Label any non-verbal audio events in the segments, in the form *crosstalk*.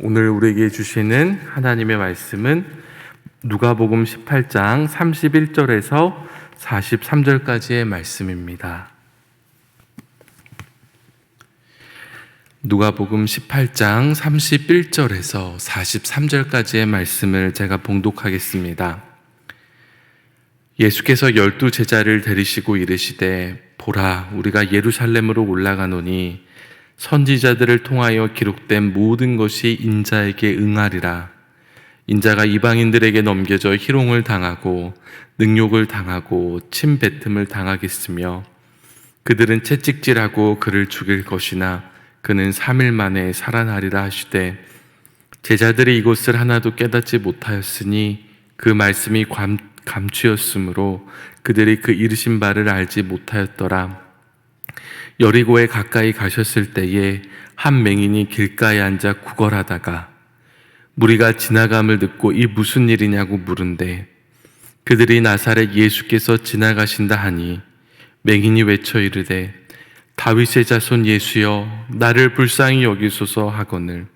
오늘 우리에게 주시는 하나님의 말씀은 누가복음 18장 31절에서 43절까지의 말씀입니다. 누가복음 18장 31절에서 43절까지의 말씀을 제가 봉독하겠습니다. 예수께서 열두 제자를 데리시고 이르시되 보라 우리가 예루살렘으로 올라가노니 선지자들을 통하여 기록된 모든 것이 인자에게 응하리라 인자가 이방인들에게 넘겨져 희롱을 당하고 능욕을 당하고 침뱉음을 당하겠으며 그들은 채찍질하고 그를 죽일 것이나 그는 3일 만에 살아나리라 하시되 제자들이 이것을 하나도 깨닫지 못하였으니 그 말씀이 감, 감추었으므로 그들이 그 이르신 바를 알지 못하였더라. 여리고에 가까이 가셨을 때에 한 맹인이 길가에 앉아 구걸하다가 무리가 지나감을 듣고 이 무슨 일이냐고 물은데 그들이 나사렛 예수께서 지나가신다 하니 맹인이 외쳐 이르되 다윗의 자손 예수여 나를 불쌍히 여기소서 하거늘.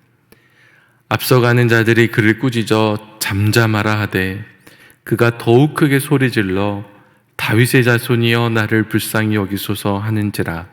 앞서가는 자들이 그를 꾸짖어 잠잠하라 하되 그가 더욱 크게 소리질러 다윗의 자손이여 나를 불쌍히 여기소서 하는지라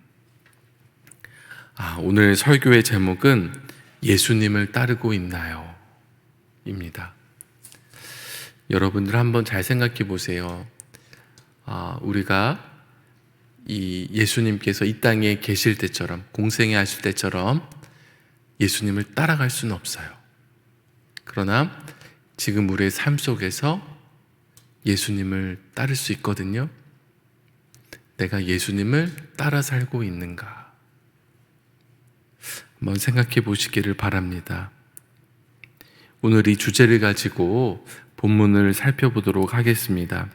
아, 오늘 설교의 제목은 예수님을 따르고 있나요? 입니다. 여러분들 한번 잘 생각해 보세요. 아, 우리가 이 예수님께서 이 땅에 계실 때처럼, 공생애 하실 때처럼 예수님을 따라갈 수는 없어요. 그러나 지금 우리의 삶 속에서 예수님을 따를 수 있거든요. 내가 예수님을 따라 살고 있는가? 한번 생각해 보시기를 바랍니다. 오늘 이 주제를 가지고 본문을 살펴보도록 하겠습니다.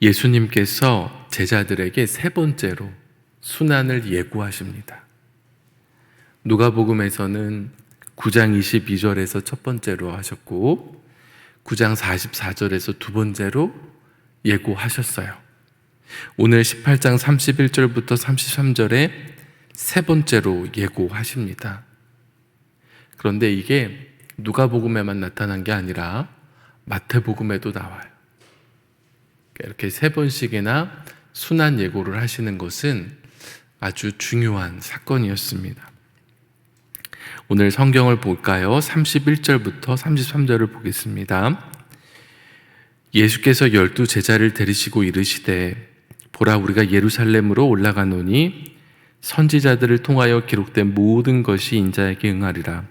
예수님께서 제자들에게 세 번째로 순환을 예고하십니다. 누가복음에서는 9장 22절에서 첫 번째로 하셨고 9장 44절에서 두 번째로 예고하셨어요. 오늘 18장 31절부터 33절에 세 번째로 예고하십니다. 그런데 이게 누가복음에만 나타난 게 아니라 마태복음에도 나와요. 이렇게 세 번씩이나 순한 예고를 하시는 것은 아주 중요한 사건이었습니다. 오늘 성경을 볼까요? 31절부터 33절을 보겠습니다. 예수께서 열두 제자를 데리시고 이르시되 보라 우리가 예루살렘으로 올라가노니 선지자들을 통하여 기록된 모든 것이 인자에게 응하리라.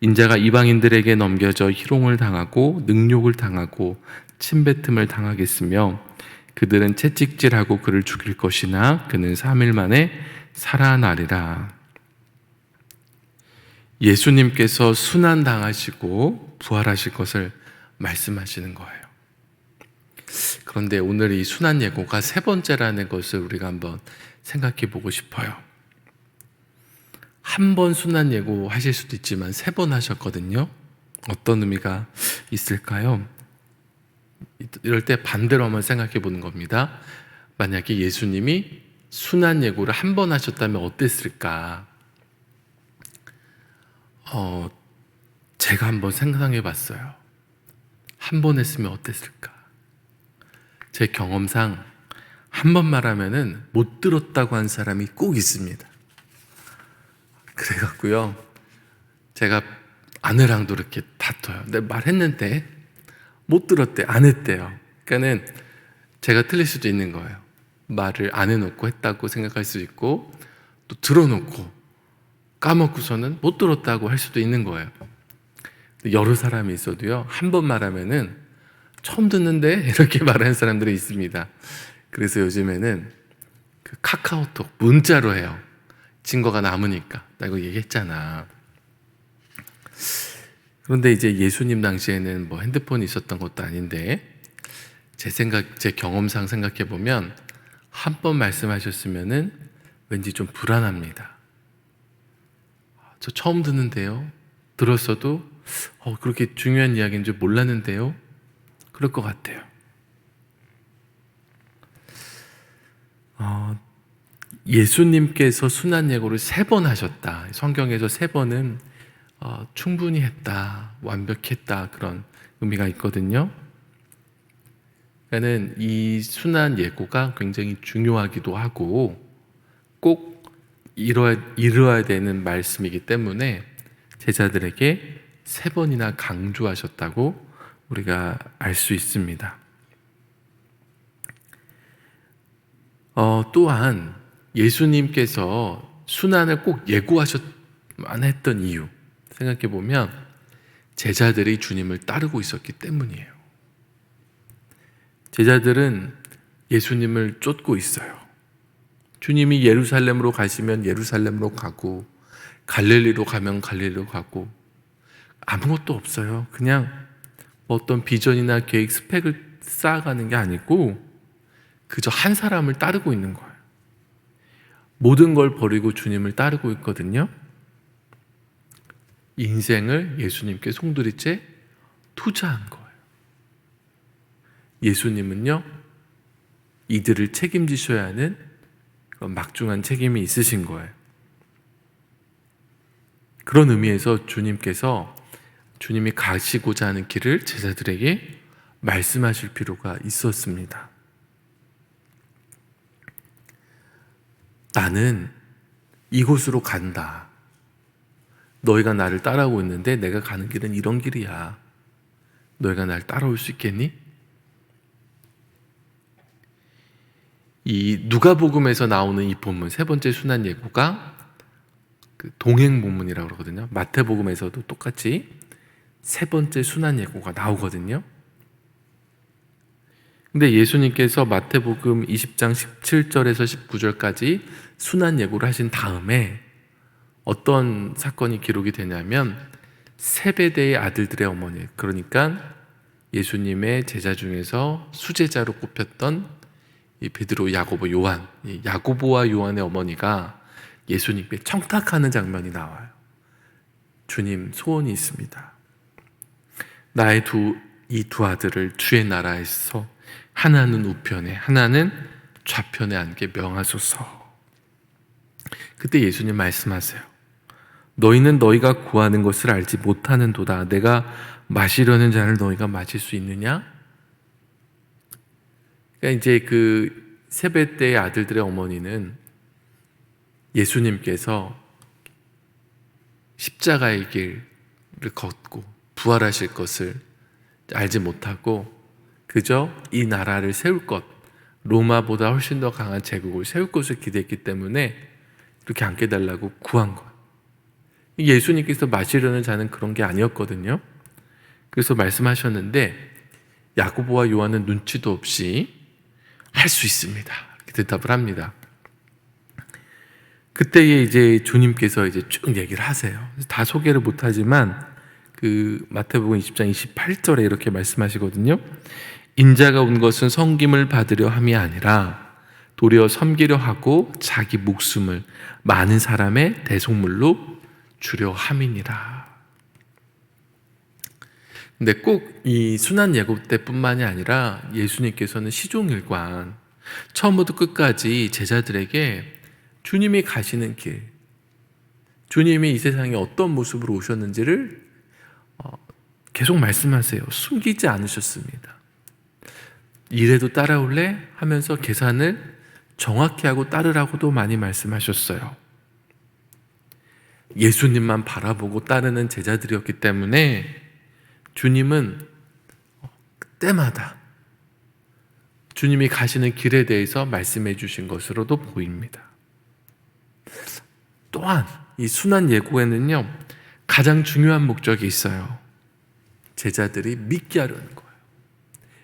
인자가 이방인들에게 넘겨져 희롱을 당하고 능욕을 당하고 침뱉음을 당하겠으며 그들은 채찍질하고 그를 죽일 것이나 그는 3일 만에 살아나리라. 예수님께서 순환 당하시고 부활하실 것을 말씀하시는 거예요. 그런데 오늘 이 순환 예고가 세 번째라는 것을 우리가 한번 생각해 보고 싶어요. 한 번 순환 예고 하실 수도 있지만 세 번 하셨거든요. 어떤 의미가 있을까요? 이럴 때 반대로 한번 생각해 보는 겁니다. 만약에 예수님이 순환 예고를 한 번 하셨다면 어땠을까? 어, 제가 한번 상상해 봤어요. 한 번 했으면 어땠을까? 제 경험상 한 번 말하면은 못 들었다고 한 사람이 꼭 있습니다. 그래갖고요. 제가 아내랑도 이렇게 다퉈요. 근데 말했는데 못 들었대, 안 했대요. 그러니까는 제가 틀릴 수도 있는 거예요. 말을 안 해놓고 했다고 생각할 수 있고 또 들어놓고 까먹고서는 못 들었다고 할 수도 있는 거예요. 여러 사람이 있어도요, 한 번 말하면은 처음 듣는데 *laughs* 이렇게 말하는 사람들이 있습니다. 그래서 요즘에는 그 카카오톡 문자로 해요. 증거가 남으니까. 나 이거 얘기했잖아. 그런데 이제 예수님 당시에는 뭐 핸드폰이 있었던 것도 아닌데 제 생각, 제 경험상 생각해 보면 한 번 말씀하셨으면은 왠지 좀 불안합니다. 저 처음 듣는데요. 들었어도 어, 그렇게 중요한 이야기인 줄 몰랐는데요. 그럴 것 같아요. 어, 예수님께서 순환 예고를 세 번 하셨다. 성경에서 세 번은 어, 충분히 했다, 완벽했다 그런 의미가 있거든요. 그러니까는 이 순환 예고가 굉장히 중요하기도 하고 꼭 이뤄야, 이루어야 되는 말씀이기 때문에 제자들에게 세 번이나 강조하셨다고 우리가 알 수 있습니다. 어, 또한 예수님께서 순환을 꼭 예고하셨만 했던 이유 생각해 보면 제자들이 주님을 따르고 있었기 때문이에요. 제자들은 예수님을 쫓고 있어요. 주님이 예루살렘으로 가시면 예루살렘으로 가고 갈릴리로 가면 갈릴리로 가고 아무것도 없어요. 그냥 어떤 비전이나 계획 스펙을 쌓아가는 게 아니고 그저 한 사람을 따르고 있는 거예요. 모든 걸 버리고 주님을 따르고 있거든요. 인생을 예수님께 송두리째 투자한 거예요. 예수님은요, 이들을 책임지셔야 하는 막중한 책임이 있으신 거예요. 그런 의미에서 주님께서 주님이 가시고자 하는 길을 제자들에게 말씀하실 필요가 있었습니다. 나는 이곳으로 간다. 너희가 나를 따라오고 있는데 내가 가는 길은 이런 길이야. 너희가 날 따라올 수 있겠니? 이 누가복음에서 나오는 이 본문 세 번째 순환 예고가 그 동행 본문이라고 그러거든요. 마태복음에서도 똑같이 세 번째 순환 예고가 나오거든요. 근데 예수님께서 마태복음 20장 17절에서 19절까지 순환 예고를 하신 다음에 어떤 사건이 기록이 되냐면 세베대의 아들들의 어머니 그러니까 예수님의 제자 중에서 수제자로 꼽혔던 이 베드로, 야고보, 요한, 이 야고보와 요한의 어머니가 예수님께 청탁하는 장면이 나와요. 주님 소원이 있습니다. 나의 두 이 두 아들을 주의 나라에서 하나는 우편에 하나는 좌편에 앉게 명하소서. 그때 예수님 말씀하세요. 너희는 너희가 구하는 것을 알지 못하는 도다. 내가 마시려는 잔을 너희가 마실 수 있느냐? 그러니까 이제 그 세배 때의 아들들의 어머니는 예수님께서 십자가의 길을 걷고 부활하실 것을 알지 못하고 그저 이 나라를 세울 것, 로마보다 훨씬 더 강한 제국을 세울 것을 기대했기 때문에 이렇게 앉게 달라고 구한 것. 예수님께서 마시려는 자는 그런 게 아니었거든요. 그래서 말씀하셨는데 야고보와 요한은 눈치도 없이 할 수 있습니다. 이렇게 대답을 합니다. 그때에 이제 주님께서 이제 쭉 얘기를 하세요. 다 소개를 못하지만 그 마태복음 20장 28절에 이렇게 말씀하시거든요. 인자가 온 것은 섬김을 받으려 함이 아니라 도리어 섬기려 하고 자기 목숨을 많은 사람의 대속물로 주려 함이니라. 근데 꼭 이 순환 예고 때뿐만이 아니라 예수님께서는 시종일관 처음부터 끝까지 제자들에게 주님이 가시는 길, 주님이 이 세상에 어떤 모습으로 오셨는지를 어, 계속 말씀하세요. 숨기지 않으셨습니다. 이래도 따라올래? 하면서 계산을 정확히 하고 따르라고도 많이 말씀하셨어요. 예수님만 바라보고 따르는 제자들이었기 때문에 주님은 때마다 주님이 가시는 길에 대해서 말씀해 주신 것으로도 보입니다. 또한 이 순환 예고에는요, 가장 중요한 목적이 있어요. 제자들이 믿게 하려는 거예요.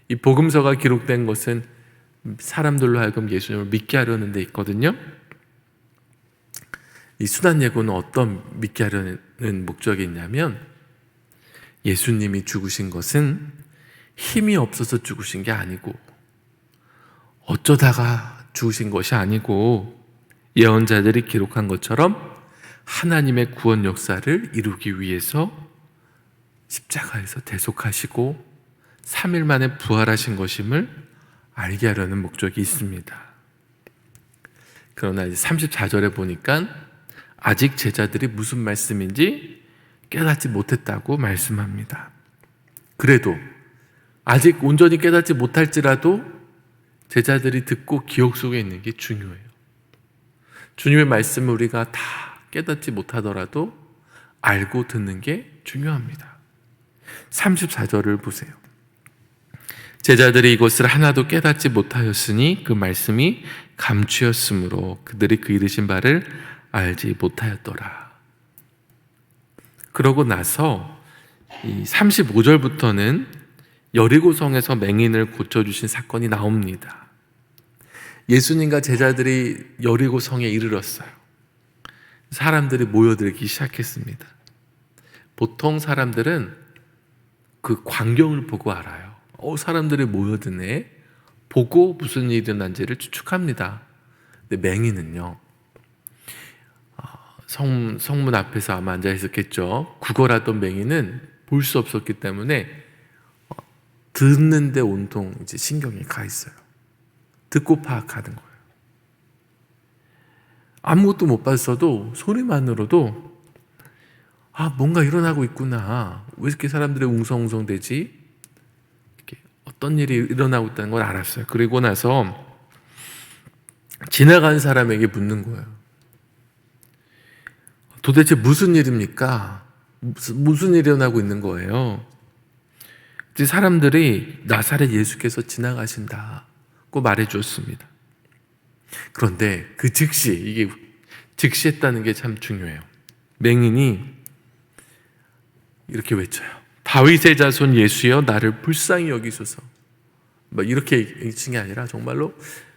이 복음서가 기록된 것은 사람들로 하여금 예수님을 믿게 하려는 데 있거든요. 이 순환 예고는 어떤 믿게 하려는 목적이 있냐면 예수님이 죽으신 것은 힘이 없어서 죽으신 게 아니고 어쩌다가 죽으신 것이 아니고 예언자들이 기록한 것처럼 하나님의 구원 역사를 이루기 위해서 십자가에서 대속하시고 3일 만에 부활하신 것임을 알게 하려는 목적이 있습니다. 그러나 이제 34절에 보니까 아직 제자들이 무슨 말씀인지 깨닫지 못했다고 말씀합니다. 그래도 아직 온전히 깨닫지 못할지라도 제자들이 듣고 기억 속에 있는 게 중요해요. 주님의 말씀을 우리가 다 깨닫지 못하더라도 알고 듣는 게 중요합니다. 34절을 보세요. 제자들이 이것을 하나도 깨닫지 못하였으니 그 말씀이 감추었으므로 그들이 그 이르신 바를 알지 못하였더라. 그러고 나서 이 35절부터는 여리고성에서 맹인을 고쳐주신 사건이 나옵니다. 예수님과 제자들이 여리고성에 이르렀어요. 사람들이 모여들기 시작했습니다. 보통 사람들은 그 광경을 보고 알아요. 어, 사람들이 모여드네. 보고 무슨 일이 일어난지를 추측합니다. 근데 맹인은요, 어, 성, 성문 앞에서 아마 앉아 있었겠죠. 구걸하던 맹인은 볼 수 없었기 때문에 어, 듣는데 온통 이제 신경이 가 있어요. 듣고 파악하는 거예요. 아무것도 못 봤어도 소리만으로도 아 뭔가 일어나고 있구나. 왜 이렇게 사람들이 웅성웅성대지? 어떤 일이 일어나고 있다는 걸 알았어요. 그리고 나서 지나간 사람에게 묻는 거예요. 도대체 무슨 일입니까? 무슨, 일이 일어나고 있는 거예요? 사람들이 나사렛 예수께서 지나가신다고 말해 주었습니다. 그런데 그 즉시 이게 즉시했다는 게 참 중요해요. 맹인이 이렇게 외쳐요. 다윗의 자손 예수여 나를 불쌍히 여기소서. 뭐 이렇게 외친 게 아니라 정말로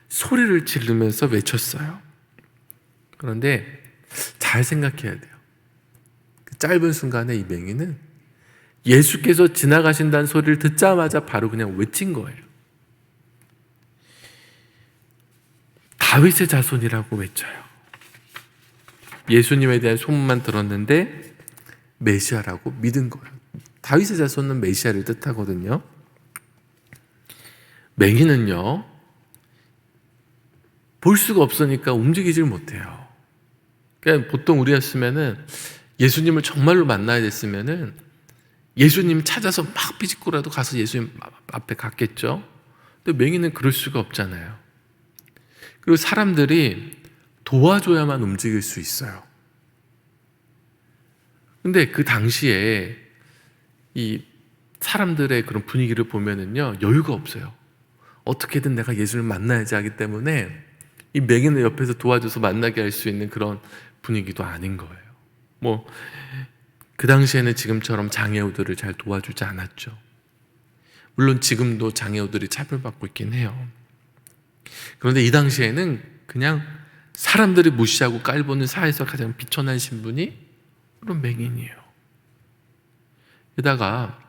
소리를 지르면서 외쳤어요. 그런데 잘 생각해야 돼요. 그 짧은 순간에 이 맹인은 예수께서 지나가신다는 소리를 듣자마자 바로 그냥 외친 거예요. 다윗의 자손이라고 외쳐요. 예수님에 대한 소문만 들었는데 메시아라고 믿은 거예요. 다윗의 자손은 메시아를 뜻하거든요. 맹인은요, 볼 수가 없으니까 움직이질 못해요. 그러니까 보통 우리였으면은 예수님을 정말로 만나야 됐으면은 예수님 찾아서 막 비집고라도 가서 예수님 앞에 갔겠죠. 근데 맹인은 그럴 수가 없잖아요. 그리고 사람들이 도와줘야만 움직일 수 있어요. 근데 그 당시에 이 사람들의 그런 분위기를 보면은요, 여유가 없어요. 어떻게든 내가 예수를 만나야지 하기 때문에 이 맹인을 옆에서 도와줘서 만나게 할 수 있는 그런 분위기도 아닌 거예요. 뭐, 그 당시에는 지금처럼 장애우들을 잘 도와주지 않았죠. 물론 지금도 장애우들이 차별받고 있긴 해요. 그런데 이 당시에는 그냥 사람들이 무시하고 깔보는 사회에서 가장 비천한 신분이 그런 맹인이에요. 게다가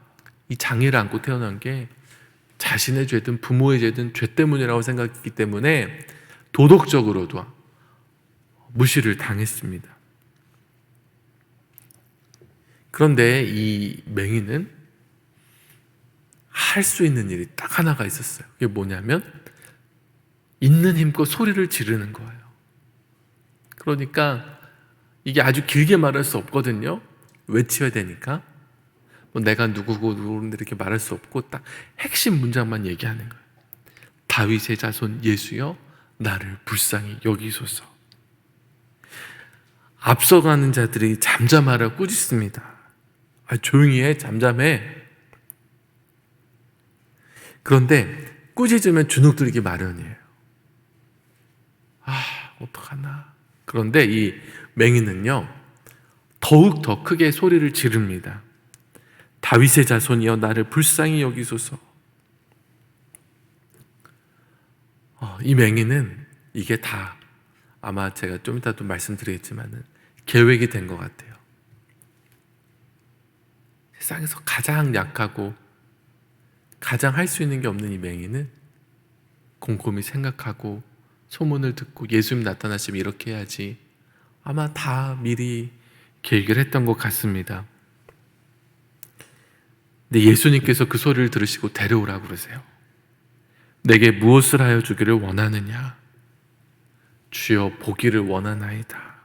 이 장애를 안고 태어난 게 자신의 죄든 부모의 죄든 죄 때문이라고 생각했기 때문에 도덕적으로도 무시를 당했습니다. 그런데 이 맹인은 할 수 있는 일이 딱 하나가 있었어요. 그게 뭐냐면 있는 힘껏 소리를 지르는 거예요. 그러니까 이게 아주 길게 말할 수 없거든요. 외쳐야 되니까. 뭐 내가 누구고 누구인데 이렇게 말할 수 없고 딱 핵심 문장만 얘기하는 거예요. 다윗의 자손 예수여 나를 불쌍히 여기소서. 앞서가는 자들이 잠잠하라 꾸짖습니다. 아, 조용히 해, 잠잠해. 그런데 꾸짖으면 주눅 들기 마련이에요. 아, 어떡하나. 그런데 이 맹인은요, 더욱 더 크게 소리를 지릅니다. 다윗의 자손이여 나를 불쌍히 여기소서. 어, 이 맹인은 이게 다 아마 제가 좀 이따 또 말씀드리겠지만은 계획이 된 것 같아요. 세상에서 가장 약하고 가장 할 수 있는 게 없는 이 맹인은 곰곰이 생각하고 소문을 듣고 예수님 나타나시면 이렇게 해야지 아마 다 미리 계획을 했던 것 같습니다. 근데 예수님께서 그 소리를 들으시고 데려오라고 그러세요. 내게 무엇을 하여 주기를 원하느냐? 주여 보기를 원하나이다.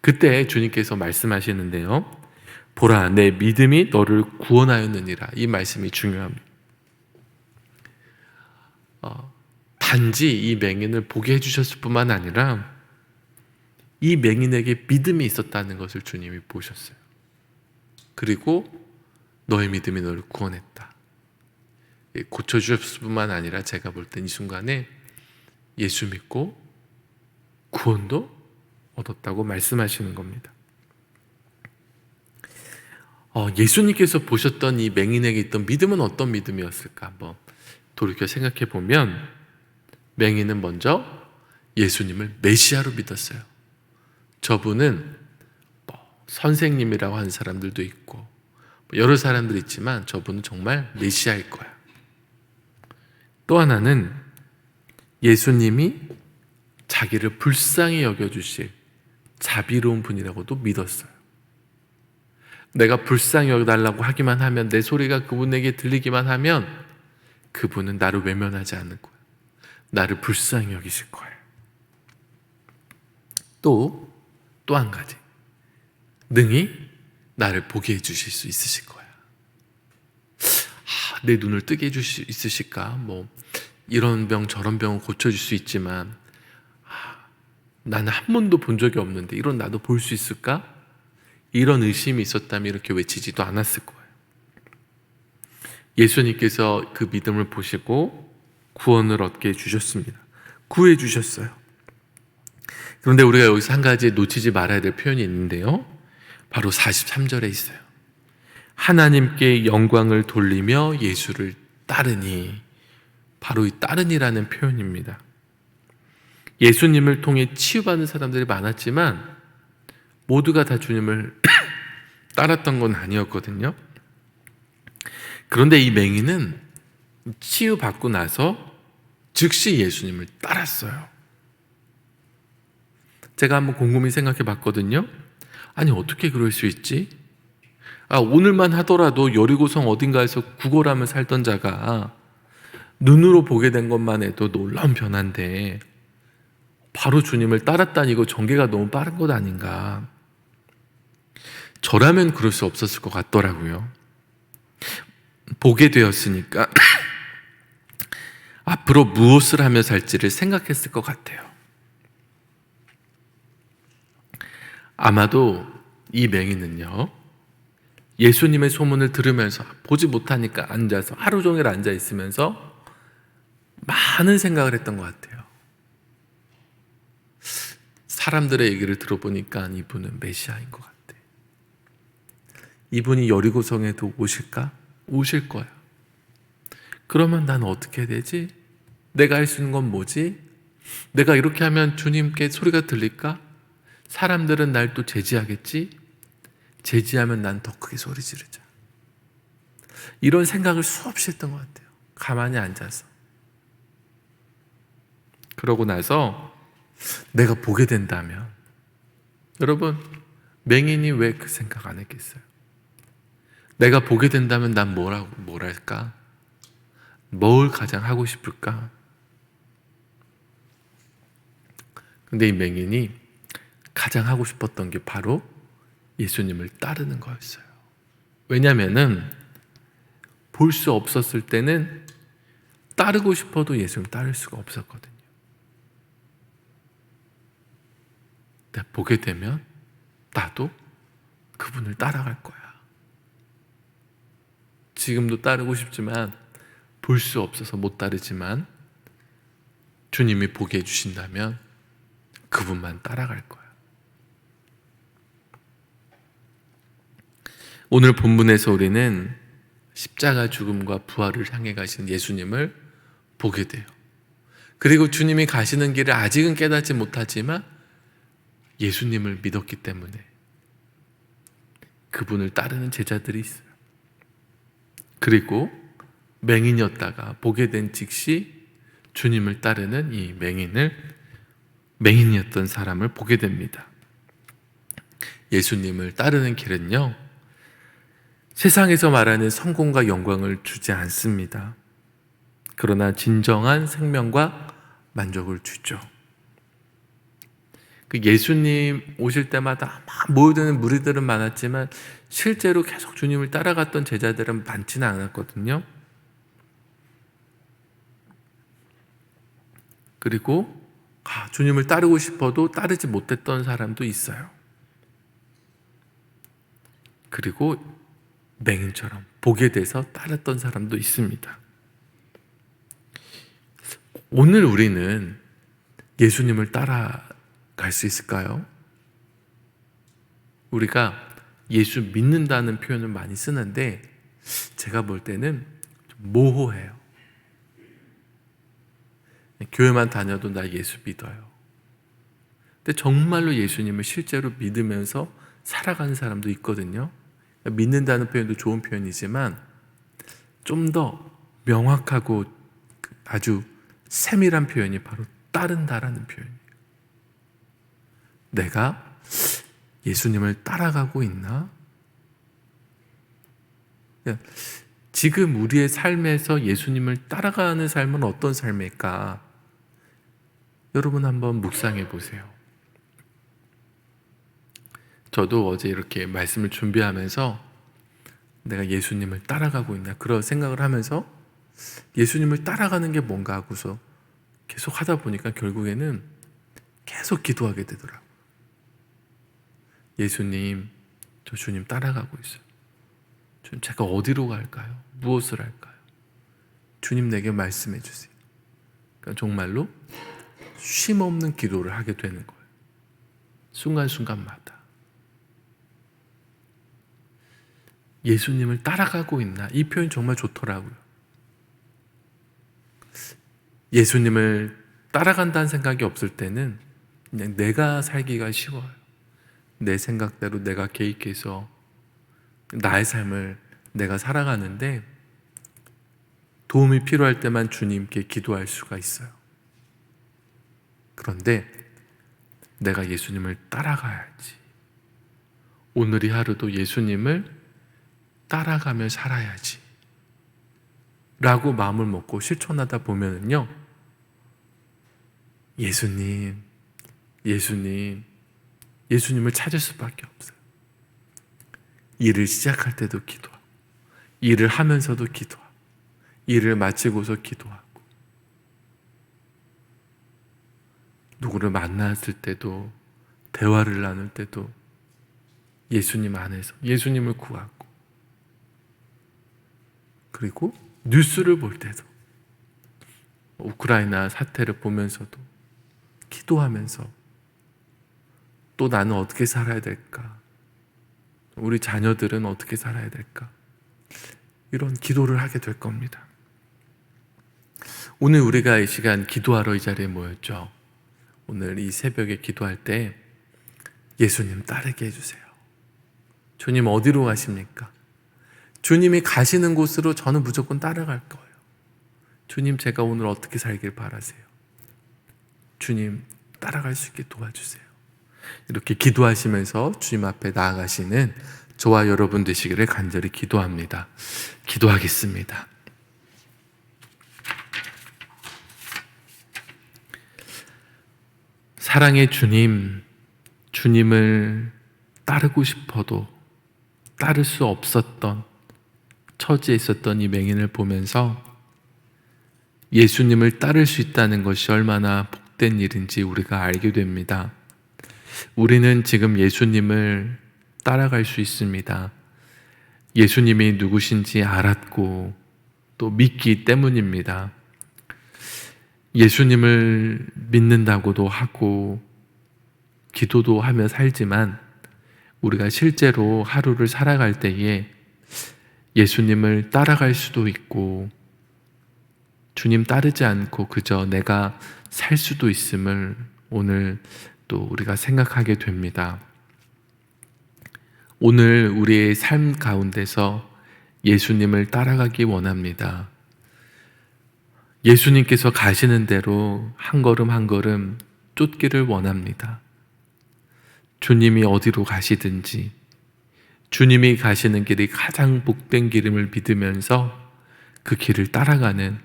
그때 주님께서 말씀하시는데요. 보라, 내 믿음이 너를 구원하였느니라. 이 말씀이 중요합니다. 어, 단지 이 맹인을 보게 해주셨을 뿐만 아니라 이 맹인에게 믿음이 있었다는 것을 주님이 보셨어요. 그리고 너의 믿음이 너를 구원했다. 고쳐주셨을 뿐만 아니라 제가 볼 땐 이 순간에 예수 믿고 구원도 얻었다고 말씀하시는 겁니다. 어, 예수님께서 보셨던 이 맹인에게 있던 믿음은 어떤 믿음이었을까 한번 돌이켜 생각해 보면 맹인은 먼저 예수님을 메시아로 믿었어요. 저분은 뭐 선생님이라고 하는 사람들도 있고 뭐 여러 사람들 있지만 저분은 정말 메시아일 거야. 또 하나는 예수님이 자기를 불쌍히 여겨주실 자비로운 분이라고도 믿었어요. 내가 불쌍히 여겨달라고 하기만 하면 내 소리가 그분에게 들리기만 하면 그분은 나를 외면하지 않을 거예요. 나를 불쌍히 여기실 거예요. 또, 또 한 가지. 능히 나를 보게 해주실 수 있으실 거야. 아, 내 눈을 뜨게 해줄 수 있으실까? 뭐, 이런 병, 저런 병을 고쳐줄 수 있지만, 아, 나는 한 번도 본 적이 없는데, 이런 나도 볼 수 있을까? 이런 의심이 있었다면 이렇게 외치지도 않았을 거예요. 예수님께서 그 믿음을 보시고 구원을 얻게 해주셨습니다. 구해 주셨어요. 그런데 우리가 여기서 한 가지 놓치지 말아야 될 표현이 있는데요. 바로 43절에 있어요. 하나님께 영광을 돌리며 예수를 따르니 바로 이 따르니라는 표현입니다. 예수님을 통해 치유받는 사람들이 많았지만 모두가 다 주님을 *clears throat* 따랐던 건 아니었거든요. 그런데 이 맹인은 치유받고 나서 즉시 예수님을 따랐어요. 제가 한번 곰곰이 생각해 봤거든요. 아니, 어떻게 그럴 수 있지? 아, 오늘만 하더라도 여리고성 어딘가에서 구걸하며 살던 자가 눈으로 보게 된 것만 해도 놀라운 변화인데 바로 주님을 따랐다니 이거 전개가 너무 빠른 것 아닌가. 저라면 그럴 수 없었을 것 같더라고요. 보게 되었으니까 *clears throat* 앞으로 무엇을 하며 살지를 생각했을 것 같아요. 아마도 이 맹인은요, 예수님의 소문을 들으면서 보지 못하니까 앉아서 하루 종일 앉아 있으면서 많은 생각을 했던 것 같아요. 사람들의 얘기를 들어보니까 이분은 메시아인 것 같아. 이분이 여리고성에도 오실까? 오실 거야. 그러면 난 어떻게 되지? 내가 할 수 있는 건 뭐지? 내가 이렇게 하면 주님께 소리가 들릴까? 사람들은 날 또 제지하겠지? 제지하면 난 더 크게 소리 지르자. 이런 생각을 수없이 했던 것 같아요. 가만히 앉아서. 그러고 나서 내가 보게 된다면, 여러분, 맹인이 왜 그 생각 안 했겠어요? 내가 보게 된다면 난 뭐라고, 뭐랄까? 뭘 가장 하고 싶을까? 근데 이 맹인이 가장 하고 싶었던 게 바로 예수님을 따르는 거였어요. 왜냐면은 볼 수 없었을 때는 따르고 싶어도 예수님 따를 수가 없었거든요. 근데 보게 되면 나도 그분을 따라갈 거야. 지금도 따르고 싶지만 볼 수 없어서 못 따르지만 주님이 보게 해주신다면 그분만 따라갈 거야. 오늘 본문에서 우리는 십자가 죽음과 부활을 향해 가시는 예수님을 보게 돼요. 그리고 주님이 가시는 길을 아직은 깨닫지 못하지만 예수님을 믿었기 때문에 그분을 따르는 제자들이 있어요. 그리고 맹인이었다가 보게 된 즉시 주님을 따르는 이 맹인을 맹인이었던 사람을 보게 됩니다. 예수님을 따르는 길은요, 세상에서 말하는 성공과 영광을 주지 않습니다. 그러나 진정한 생명과 만족을 주죠. 그 예수님 오실 때마다 막 모여드는 무리들은 많았지만 실제로 계속 주님을 따라갔던 제자들은 많지는 않았거든요. 그리고 아, 주님을 따르고 싶어도 따르지 못했던 사람도 있어요. 그리고 맹인처럼 보게 돼서 따랐던 사람도 있습니다. 오늘 우리는 예수님을 따라갈 수 있을까요? 우리가 예수 믿는다는 표현을 많이 쓰는데 제가 볼 때는 모호해요. 교회만 다녀도 나 예수 믿어요. 근데 정말로 예수님을 실제로 믿으면서 살아가는 사람도 있거든요. 믿는다는 표현도 좋은 표현이지만 좀 더 명확하고 아주 세밀한 표현이 바로 따른다라는 표현이에요. 내가 예수님을 따라가고 있나? 지금 우리의 삶에서 예수님을 따라가는 삶은 어떤 삶일까? 여러분 한번 묵상해 보세요. 저도 어제 이렇게 말씀을 준비하면서 내가 예수님을 따라가고 있나 그런 생각을 하면서 예수님을 따라가는 게 뭔가 하고서 계속 하다 보니까 결국에는 계속 기도하게 되더라고요. 예수님, 저 주님 따라가고 있어요. 주님, 제가 어디로 갈까요? 무엇을 할까요? 주님 내게 말씀해 주세요. 그러니까 정말로 쉼 없는 기도를 하게 되는 거예요. 순간순간마다. 예수님을 따라가고 있나? 이 표현 정말 좋더라고요. 예수님을 따라간다는 생각이 없을 때는 그냥 내가 살기가 쉬워요. 내 생각대로 내가 계획해서 나의 삶을 내가 살아가는데 도움이 필요할 때만 주님께 기도할 수가 있어요. 그런데 내가 예수님을 따라가야지. 오늘 이 하루도 예수님을 따라가며 살아야지. 라고 마음을 먹고 실천하다 보면은요, 예수님, 예수님, 예수님을 찾을 수밖에 없어요. 일을 시작할 때도 기도하고, 일을 하면서도 기도하고, 일을 마치고서 기도하고, 누구를 만났을 때도, 대화를 나눌 때도 예수님 안에서 예수님을 구하고, 그리고 뉴스를 볼 때도 우크라이나 사태를 보면서도 기도하면서 또 나는 어떻게 살아야 될까? 우리 자녀들은 어떻게 살아야 될까? 이런 기도를 하게 될 겁니다. 오늘 우리가 이 시간 기도하러 이 자리에 모였죠. 오늘 이 새벽에 기도할 때 예수님 따르게 해주세요. 주님 어디로 가십니까? 주님이 가시는 곳으로 저는 무조건 따라갈 거예요. 주님, 제가 오늘 어떻게 살길 바라세요? 주님, 따라갈 수 있게 도와주세요. 이렇게 기도하시면서 주님 앞에 나아가시는 저와 여러분 되시기를 간절히 기도합니다. 기도하겠습니다. 사랑의 주님, 주님을 따르고 싶어도 따를 수 없었던 처지에 있었던 이 맹인을 보면서 예수님을 따를 수 있다는 것이 얼마나 복된 일인지 우리가 알게 됩니다. 우리는 지금 예수님을 따라갈 수 있습니다. 예수님이 누구신지 알았고 또 믿기 때문입니다. 예수님을 믿는다고도 하고 기도도 하며 살지만 우리가 실제로 하루를 살아갈 때에 예수님을 따라갈 수도 있고 주님 따르지 않고 그저 내가 살 수도 있음을 오늘 또 우리가 생각하게 됩니다. 오늘 우리의 삶 가운데서 예수님을 따라가기 원합니다. 예수님께서 가시는 대로 한 걸음 한 걸음 쫓기를 원합니다. 주님이 어디로 가시든지 주님이 가시는 길이 가장 복된 길임을 믿으면서 그 길을 따라가는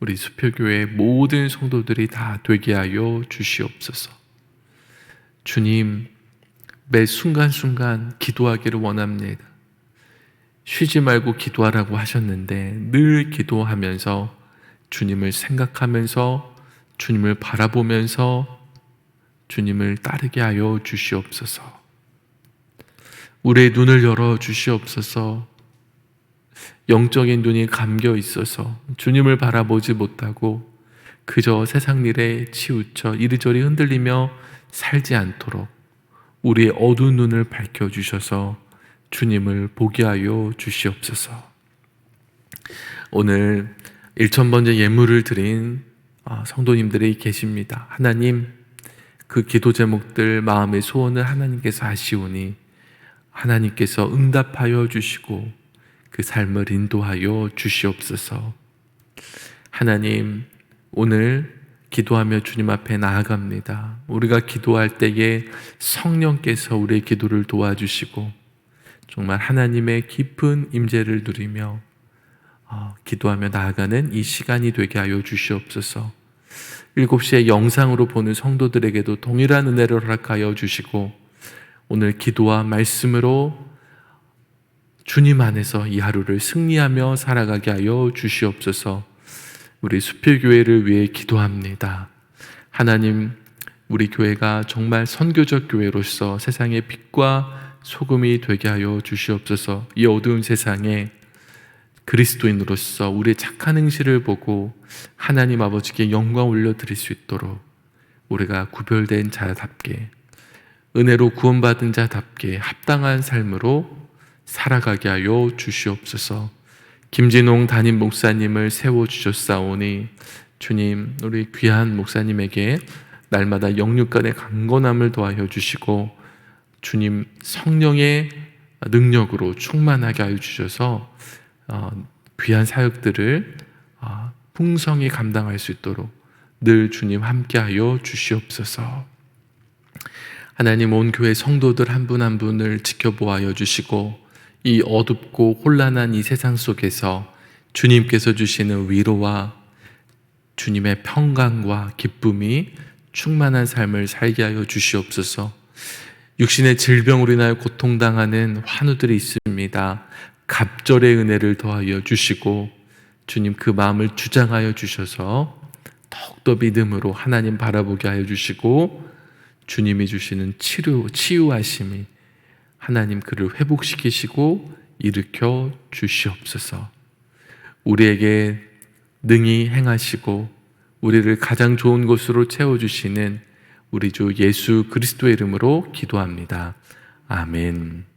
우리 수표교회 모든 성도들이 다 되게 하여 주시옵소서. 주님, 매 순간순간 기도하기를 원합니다. 쉬지 말고 기도하라고 하셨는데 늘 기도하면서 주님을 생각하면서 주님을 바라보면서 주님을 따르게 하여 주시옵소서. 우리의 눈을 열어 주시옵소서. 영적인 눈이 감겨 있어서 주님을 바라보지 못하고 그저 세상 일에 치우쳐 이리저리 흔들리며 살지 않도록 우리의 어두운 눈을 밝혀 주셔서 주님을 보게 하여 주시옵소서. 오늘 1천번째 예물을 드린 아, 성도님들이 계십니다. 하나님, 그 기도 제목들 마음의 소원을 하나님께서 하시오니 하나님께서 응답하여 주시고 그 삶을 인도하여 주시옵소서. 하나님, 오늘 기도하며 주님 앞에 나아갑니다. 우리가 기도할 때에 성령께서 우리의 기도를 도와주시고 정말 하나님의 깊은 임재를 누리며 어, 기도하며 나아가는 이 시간이 되게 하여 주시옵소서. 7시에 영상으로 보는 성도들에게도 동일한 은혜를 허락하여 주시고 오늘 기도와 말씀으로 주님 안에서 이 하루를 승리하며 살아가게 하여 주시옵소서. 우리 수필교회를 위해 기도합니다. 하나님, 우리 교회가 정말 선교적 교회로서 세상의 빛과 소금이 되게 하여 주시옵소서. 이 어두운 세상에 그리스도인으로서 우리의 착한 행실을 보고 하나님 아버지께 영광 올려 드릴 수 있도록 우리가 구별된 자답게 은혜로 구원받은 자답게 합당한 삶으로 살아가게 하여 주시옵소서. 김진홍 담임 목사님을 세워 주셨사오니 주님 우리 귀한 목사님에게 날마다 영육간의 강건함을 더하여 주시고 주님 성령의 능력으로 충만하게 하여 주셔서 어, 귀한 사역들을 어, 풍성히 감당할 수 있도록 늘 주님 함께하여 주시옵소서. 하나님 온 교회 성도들 한분한 분을 지켜보아여 주시고 이 어둡고 혼란한 이 세상 속에서 주님께서 주시는 위로와 주님의 평강과 기쁨이 충만한 삶을 살게 하여 주시옵소서. 육신의 질병으로 인하여 고통당하는 환우들이 있습니다. 갑절의 은혜를 더하여 주시고 주님 그 마음을 주장하여 주셔서 더욱더 믿음으로 하나님 바라보게 하여 주시고 주님이 주시는 치료, 치유하심이 하나님 그를 회복시키시고 일으켜 주시옵소서. 우리에게 능히 행하시고 우리를 가장 좋은 곳으로 채워주시는 우리 주 예수 그리스도의 이름으로 기도합니다. 아멘.